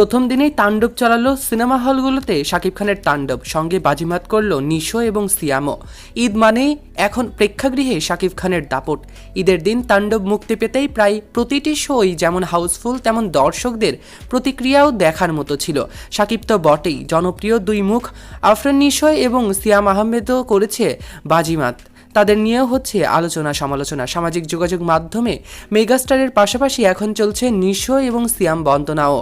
প্রথম দিনেই তাণ্ডব চালালো সিনেমা হলগুলোতে শাকিব খানের তাণ্ডব, সঙ্গে বাজিমাত করল নিশো এবং সিয়ামও ঈদ মানেই এখন প্রেক্ষাগৃহে শাকিব খানের দাপট। ঈদের দিন তাণ্ডব মুক্তি পেতেই প্রায় প্রতিটি শোই যেমন হাউসফুল, তেমন দর্শকদের প্রতিক্রিয়াও দেখার মতো ছিল। শাকিব তো বটেই, জনপ্রিয় দুই মুখ আফরান নিশয় এবং সিয়াম আহমেদও করেছে বাজিমাত। তাদের নিয়েও হচ্ছে আলোচনা, সমালোচনা। সামাজিক যোগাযোগ মাধ্যমে মেগাস্টারের পাশাপাশি এখন চলছে নিশো এবং সিয়াম বন্দনাও।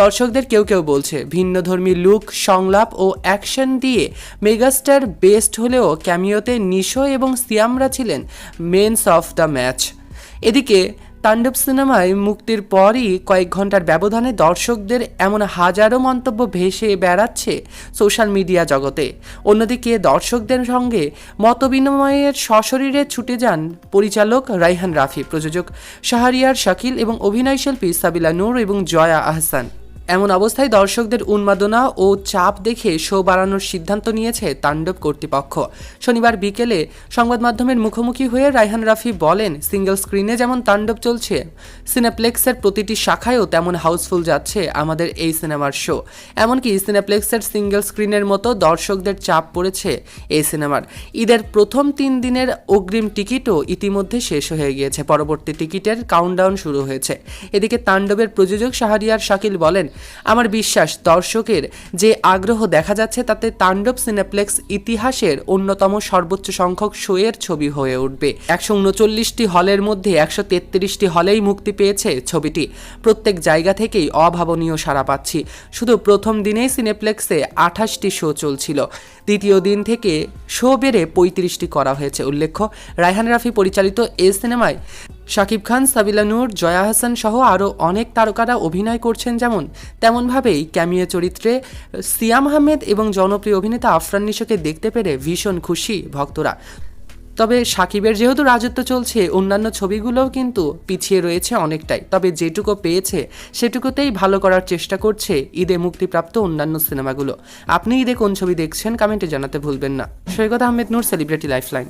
দর্শকদের কেউ কেউ বলছে ভিন্নধর্মী লুক, সংলাপ ও অ্যাকশন দিয়ে মেগাস্টার বেস্ট হলেও ক্যামিওতে নিশো এবং সিয়ামরা ছিলেন মেনস অফ দ্য ম্যাচ। এদিকে তাণ্ডব সিনেমায় মুক্তির পরই কয়েক ঘণ্টার ব্যবধানে দর্শকদের এমন হাজারো মন্তব্য ভেসে বেড়াচ্ছে সোশ্যাল মিডিয়া জগতে। অন্যদিকে দর্শকদের সঙ্গে মতবিনিময়ের সশরীরে ছুটে যান পরিচালক রাইহান রাফি, প্রযোজক শাহরিয়ার শাকিল এবং অভিনয়শিল্পী সাবিলা নূর এবং জয়া আহসান। এমন অবস্থায় দর্শকদের উন্মাদনা ও চাপ দেখে শো বাড়ানোর সিদ্ধান্ত নিয়েছে তাণ্ডব কর্তৃপক্ষ। শনিবার বিকেলে সংবাদ মাধ্যমের মুখোমুখি হয়ে রায়হান রাফি বলেন, সিঙ্গেল স্ক্রিনে যেমন তাণ্ডব চলছে, সিনেপ্লেক্সের প্রতিটি শাখায়ও তেমন হাউসফুল যাচ্ছে আমাদের এই সিনেমার শো। এমনকি সিনেপ্লেক্সের সিঙ্গেল স্ক্রিনের মতো দর্শকদের চাপ পড়েছে এই সিনেমার। ঈদের প্রথম তিন দিনের অগ্রিম টিকিটও ইতিমধ্যে শেষ হয়ে গিয়েছে। পরবর্তী টিকিটের কাউন্টডাউন শুরু হয়েছে। এদিকে তাণ্ডবের প্রযোজক শাহরিয়ার শাকিল বলেন আমার বিশ্বাস, দর্শকের যে আগ্রহ দেখা যাচ্ছে তাতে তাণ্ডব সিনেপ্লেক্স ইতিহাসের অন্যতম সর্বোচ্চ সংখ্যক শোয়ের ছবি হয়ে উঠবে। একশো উনচল্লিশটি হলের মধ্যে একশো তেত্রিশটি হলেই মুক্তি পেয়েছে ছবিটি। প্রত্যেক জায়গা থেকেই অভাবনীয় সাড়া পাচ্ছি। শুধু প্রথম দিনেই সিনেপ্লেক্সে আঠাশটি শো চলছিল। দ্বিতীয় দিন থেকে শো বেড়ে পঁয়ত্রিশটি করা হয়েছে, উল্লেখ্য। রায়হান রাফি পরিচালিত এই সিনেমায় শাকিব খান, সাবিলা নূর, জয়া হাসান সহ আরও অনেক তারকারা অভিনয় করছেন যেমন, তেমনভাবেই ক্যামিও চরিত্রে সিয়াম আহমেদ এবং জনপ্রিয় অভিনেতা আফরান নিশোকে দেখতে পেরে ভীষণ খুশি ভক্তরা। তবে সাকিবের যেহেতু রাজত্ব চলছে, অন্যান্য ছবিগুলোও কিন্তু পিছিয়ে রয়েছে অনেকটাই। তবে যেটুকু পেয়েছে, সেটুকুতেই ভালো করার চেষ্টা করছে ঈদে মুক্তিপ্রাপ্ত অন্যান্য সিনেমাগুলো। আপনি ঈদে কোন ছবি দেখছেন, কমেন্টে জানাতে ভুলবেন না। Saikat Ahmed Noor, celebrity lifeline.